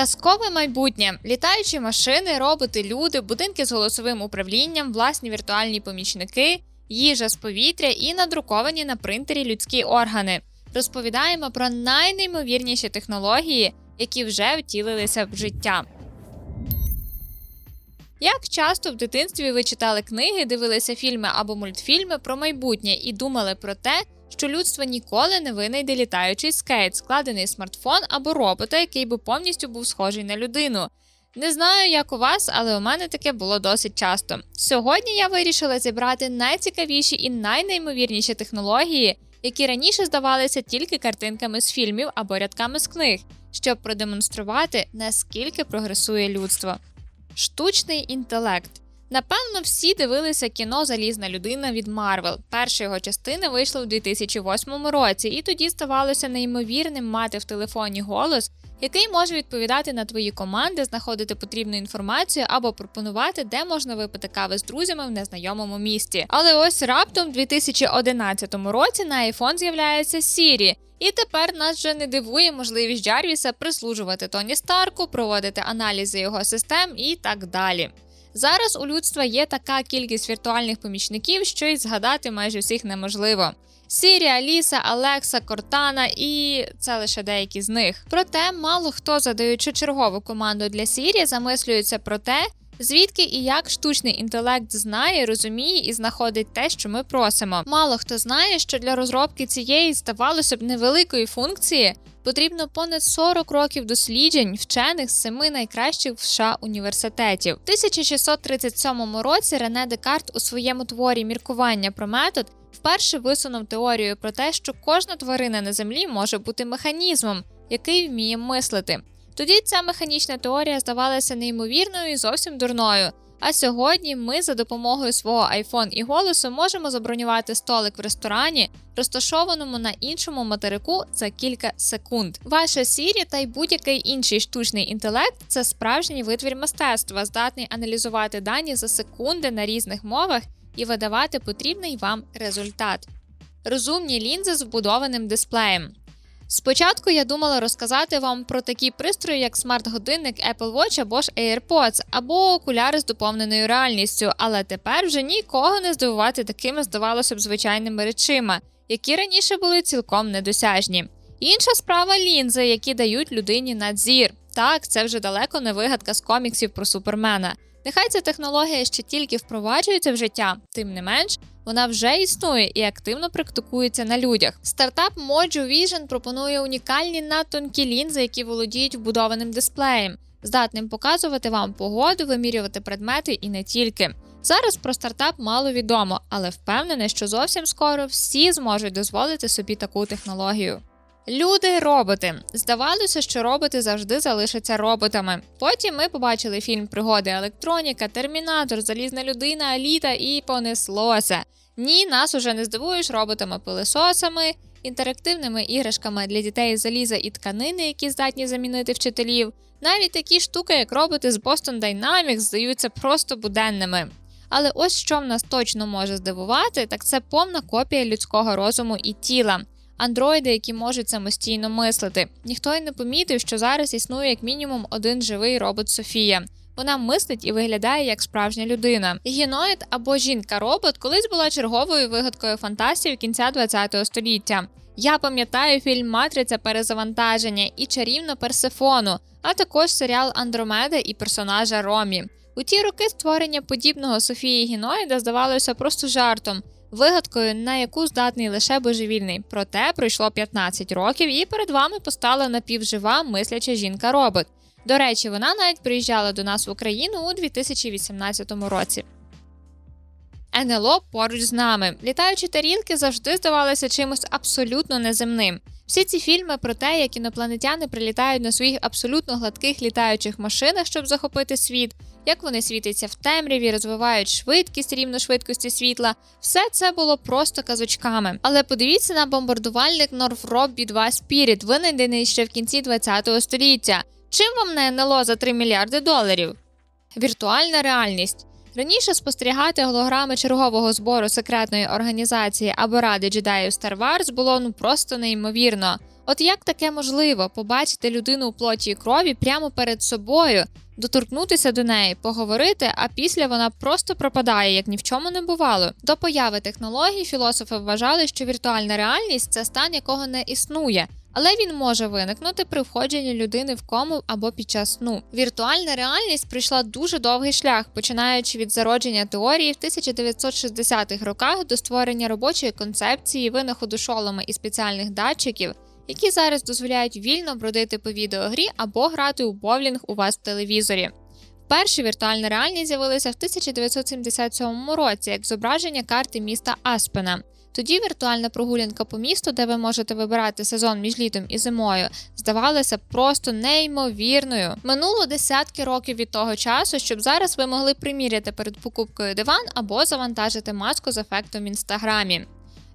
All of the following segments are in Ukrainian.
Казкове майбутнє, літаючі машини, роботи, люди, будинки з голосовим управлінням, власні віртуальні помічники, їжа з повітря і надруковані на принтері людські органи. Розповідаємо про найнеймовірніші технології, які вже втілилися в життя. Як часто в дитинстві ви читали книги, дивилися фільми або мультфільми про майбутнє і думали про те, що людство ніколи не винайде літаючий скейт, складений смартфон або робота, який би повністю був схожий на людину. Не знаю, як у вас, але у мене таке було досить часто. Сьогодні я вирішила зібрати найцікавіші і найнеймовірніші технології, які раніше здавалися тільки картинками з фільмів або рядками з книг, щоб продемонструвати, наскільки прогресує людство. Штучний інтелект. Напевно, всі дивилися кіно Залізна людина від Марвел. Перша його частина вийшла у 2008 році, і тоді ставалося неймовірним мати в телефоні голос, який може відповідати на твої команди, знаходити потрібну інформацію або пропонувати, де можна випити кави з друзями в незнайомому місті. Але ось раптом, в 2011 році, на iPhone з'являється Siri, і тепер нас вже не дивує можливість Джарвіса прислужувати Тоні Старку, проводити аналізи його систем і так далі. Зараз у людства є така кількість віртуальних помічників, що й згадати майже всіх неможливо. Сірі, Аліса, Алекса, Кортана і це лише деякі з них. Проте мало хто, задаючи чергову команду для Сірі, замислюється про те, звідки і як штучний інтелект знає, розуміє і знаходить те, що ми просимо. Мало хто знає, що для розробки цієї здавалося б невеликої функції потрібно понад 40 років досліджень вчених з семи найкращих в США університетів. У 1637 році Рене Декарт у своєму творі міркування про метод. Вперше висунув теорію про те, що кожна тварина на землі може бути механізмом, який вміє мислити. Тоді ця механічна теорія здавалася неймовірною і зовсім дурною. А сьогодні ми за допомогою свого iPhone і голосу можемо забронювати столик в ресторані, розташованому на іншому материку за кілька секунд. Ваша Siri та й будь-який інший штучний інтелект це справжній витвір мистецтва, здатний аналізувати дані за секунди на різних мовах і видавати потрібний вам результат. Розумні лінзи з вбудованим дисплеєм. Спочатку я думала розказати вам про такі пристрої, як смарт-годинник Apple Watch або ж AirPods, або окуляри з доповненою реальністю, але тепер вже нікого не здивувати такими, здавалося б, звичайними речима, які раніше були цілком недосяжні. Інша справа лінзи, які дають людині надзір. Так, це вже далеко не вигадка з коміксів про супермена. Нехай ця технологія ще тільки впроваджується в життя, тим не менш, вона вже існує і активно практикується на людях. Стартап Mojo Vision пропонує унікальні надтонкі лінзи, які володіють вбудованим дисплеєм, здатним показувати вам погоду, вимірювати предмети і не тільки. Зараз про стартап мало відомо, але впевнене, що зовсім скоро всі зможуть дозволити собі таку технологію. Люди-роботи. Здавалося, що роботи завжди залишаться роботами. Потім ми побачили фільм Пригоди електроніка, Термінатор, Залізна людина, Аліта і понеслося. Ні, нас уже не здивуєш роботами-пилисосами, інтерактивними іграшками для дітей заліза і тканини, які здатні замінити вчителів. Навіть такі штуки, як роботи з Boston Dynamics, здаються просто буденними. Але ось що в нас точно може здивувати, так це повна копія людського розуму і тіла андроїди, які можуть самостійно мислити. Ніхто й не помітив, що зараз існує як мінімум один живий робот Софія. Вона мислить і виглядає як справжня людина. Гіноїд або жінка-робот колись була черговою вигадкою фантастів кінця ХХ століття. Я пам'ятаю фільм Матриця перезавантаження і чарівну Персефону, а також серіал Андромеда і персонажа Ромі. У ті роки створення подібного Софії Гіноїда здавалося просто жартом вигадкою, на яку здатний лише божевільний. Проте пройшло 15 років, і перед вами постала напівжива мисляча жінка-робот. До речі, вона навіть приїжджала до нас в Україну у 2018 році. НЛО поруч з нами. Літаючі тарілки завжди здавалися чимось абсолютно неземним. Всі ці фільми про те, як інопланетяни прилітають на своїх абсолютно гладких літаючих машинах, щоб захопити світ, як вони світяться в темряві, розвивають швидкість рівно швидкості світла. Все це було просто казочками. Але подивіться на бомбардувальник Northrop B-2 Spirit, винайдений ще в кінці ХХ століття. Чим вам не НЛО за 3 мільярди доларів? Віртуальна реальність. Раніше спостерігати голограми чергового збору секретної організації або ради джедаїв Star Wars було ну просто неймовірно. От як таке можливо побачити людину у плоті і крові прямо перед собою, доторкнутися до неї, поговорити, а після вона просто пропадає, як ні в чому не бувало. До появи технологій філософи вважали, що віртуальна реальність це стан, якого не існує. Але він може виникнути при входженні людини в кому або під час сну. Віртуальна реальність пройшла дуже довгий шлях, починаючи від зародження теорії в 1960-х роках до створення робочої концепції, винаходу шолома і спеціальних датчиків, які зараз дозволяють вільно бродити по відеогрі або грати у боулінг у вас в телевізорі. Перші віртуальна реальність з'явилися в 1977 році як зображення карти міста Аспена. Тоді віртуальна прогулянка по місту, де ви можете вибирати сезон між літом і зимою, здавалася просто неймовірною. Минуло десятки років від того часу, щоб зараз ви могли приміряти перед покупкою диван або завантажити маску з ефектом в інстаграмі.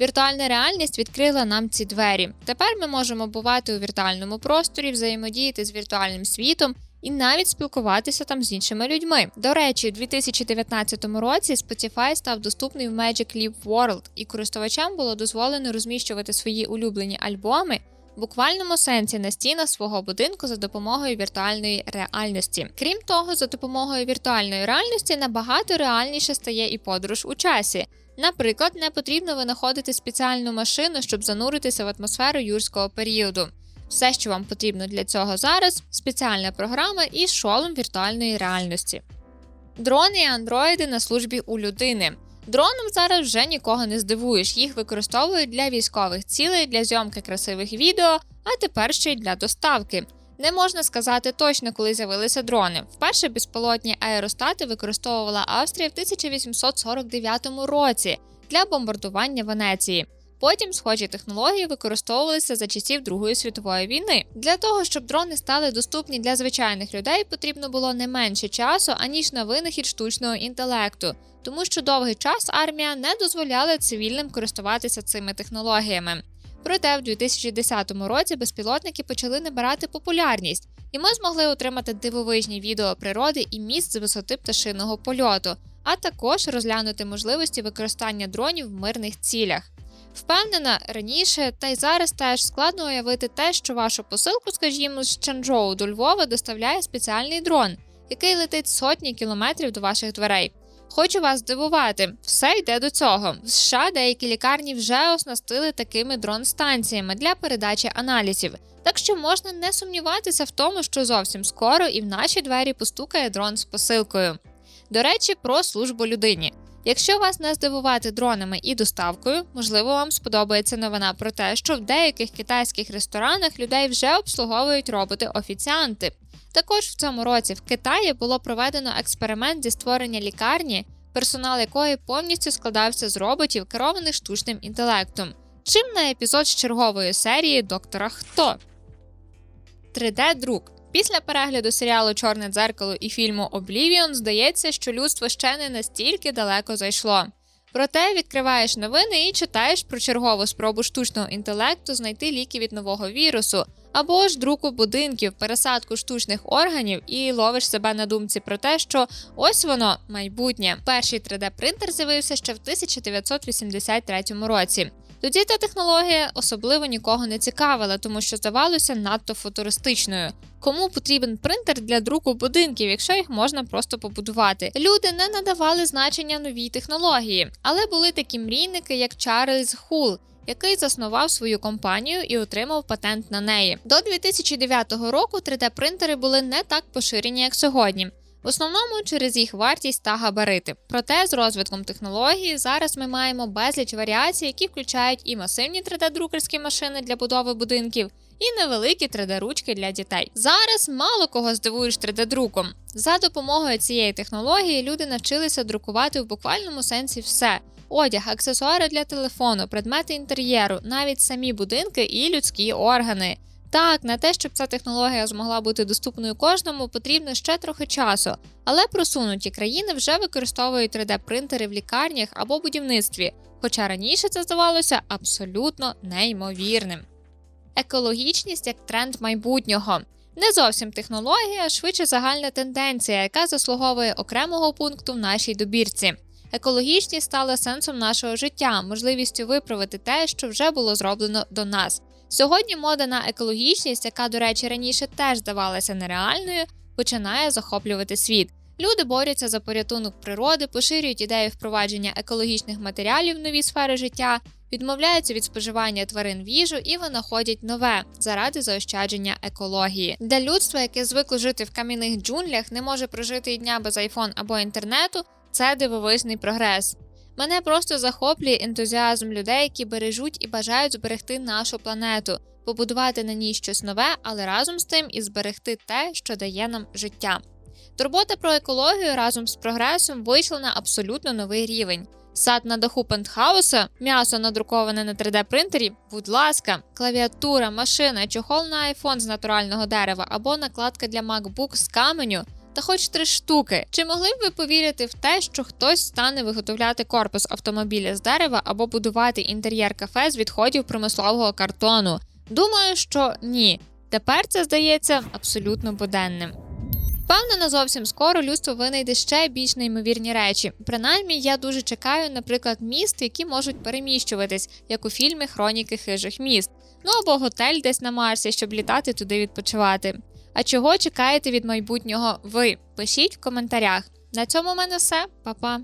Віртуальна реальність відкрила нам ці двері. Тепер ми можемо бувати у віртуальному просторі, взаємодіяти з віртуальним світом і навіть спілкуватися там з іншими людьми. До речі, у 2019 році Spotify став доступний в Magic Leap World, і користувачам було дозволено розміщувати свої улюблені альбоми. В буквальному сенсі на стінах свого будинку за допомогою віртуальної реальності. Крім того, за допомогою віртуальної реальності набагато реальніше стає і подорож у часі. Наприклад, не потрібно винаходити спеціальну машину, щоб зануритися в атмосферу юрського періоду. Все, що вам потрібно для цього зараз, спеціальна програма і шолом віртуальної реальності. Дрони і андроїди на службі у людини. Дроном зараз вже нікого не здивуєш, їх використовують для військових цілей, для зйомки красивих відео, а тепер ще й для доставки. Не можна сказати точно, коли з'явилися дрони. Вперше безпілотні аеростати використовувала Австрія в 1849 році для бомбардування Венеції. Потім схожі технології використовувалися за часів Другої світової війни. Для того, щоб дрони стали доступні для звичайних людей, потрібно було не менше часу, аніж на винахід штучного інтелекту, тому що довгий час армія не дозволяла цивільним користуватися цими технологіями. Проте в 2010 році безпілотники почали набирати популярність, і ми змогли отримати дивовижні відео природи і місць з висоти пташиного польоту, а також розглянути можливості використання дронів в мирних цілях. Впевнена, раніше та й зараз теж складно уявити те, що вашу посилку, скажімо, з Чанчжоу до Львова доставляє спеціальний дрон, який летить сотні кілометрів до ваших дверей. Хочу вас здивувати, все йде до цього. В США деякі лікарні вже оснастили такими дрон-станціями для передачі аналізів, так що можна не сумніватися в тому, що зовсім скоро і в наші двері постукає дрон з посилкою. До речі, про службу людині. Якщо вас не здивувати дронами і доставкою, можливо, вам сподобається новина про те, що в деяких китайських ресторанах людей вже обслуговують роботи-офіціанти. Також в цьому році в Китаї було проведено експеримент зі створення лікарні, персонал якої повністю складався з роботів, керованих штучним інтелектом. Чим на епізод з чергової серії Доктора Хто 3D-друк. Після перегляду серіалу Чорне дзеркало і фільму Облівіон здається, що людство ще не настільки далеко зайшло. Проте відкриваєш новини і читаєш про чергову спробу штучного інтелекту знайти ліки від нового вірусу, або ж друку будинків, пересадку штучних органів і ловиш себе на думці про те, що ось воно майбутнє. Перший 3D-принтер з'явився ще в 1983 році. Тоді та технологія особливо нікого не цікавила, тому що здавалося надто футуристичною. Кому потрібен принтер для друку будинків, якщо їх можна просто побудувати? Люди не надавали значення новій технології, але були такі мрійники, як Чарльз Хул. Який заснував свою компанію і отримав патент на неї до 2009 року. 3D-принтери були не так поширені, як сьогодні. В основному через їх вартість та габарити. Проте з розвитком технології зараз ми маємо безліч варіацій, які включають і масивні 3D-друкерські машини для будови будинків, і невеликі 3D-ручки для дітей. Зараз мало кого здивуєш 3D-друком. За допомогою цієї технології люди навчилися друкувати в буквальному сенсі все. Одяг, аксесуари для телефону, предмети інтер'єру, навіть самі будинки і людські органи. Так, на те, щоб ця технологія змогла бути доступною кожному, потрібно ще трохи часу, але просунуті країни вже використовують 3D-принтери в лікарнях або будівництві, хоча раніше це здавалося абсолютно неймовірним. Екологічність як тренд майбутнього. Не зовсім технологія, швидше загальна тенденція, яка заслуговує окремого пункту в нашій добірці. Екологічність стала сенсом нашого життя, можливістю виправити те, що вже було зроблено до нас. Сьогодні мода на екологічність, яка, до речі, раніше теж здавалася нереальною, починає захоплювати світ. Люди борються за порятунок природи, поширюють ідею впровадження екологічних матеріалів в нові сфери життя, відмовляються від споживання тварин в їжу і винаходять нове заради заощадження екології. Для людства, яке звикло жити в кам'яних джунглях, не може прожити і дня без айфон або інтернету. Це дивовижний прогрес. Мене просто захоплює ентузіазм людей, які бережуть і бажають зберегти нашу планету, побудувати на ній щось нове, але разом з тим і зберегти те, що дає нам життя. Турбота про екологію разом з прогресом вийшла на абсолютно новий рівень. Сад на даху пентхауса, м'ясо надруковане на 3D принтері, будь ласка, клавіатура, машина, чохол на iPhone з натурального дерева або накладка для MacBook з каменю. Та хоч три штуки. Чи могли б ви повірити в те, що хтось стане виготовляти корпус автомобіля з дерева або будувати інтер'єр кафе з відходів промислового картону? Думаю, що ні. Тепер це здається абсолютно буденним. Впевнена, зовсім скоро людство винайде ще більш неймовірні речі. Принаймні, я дуже чекаю, наприклад, міст, які можуть переміщуватись, як у фільмі Хроніки хижих міст, ну або готель десь на Марсі, щоб літати туди відпочивати. А чого чекаєте від майбутнього ви? Пишіть в коментарях. На цьому в мене все, Па-па!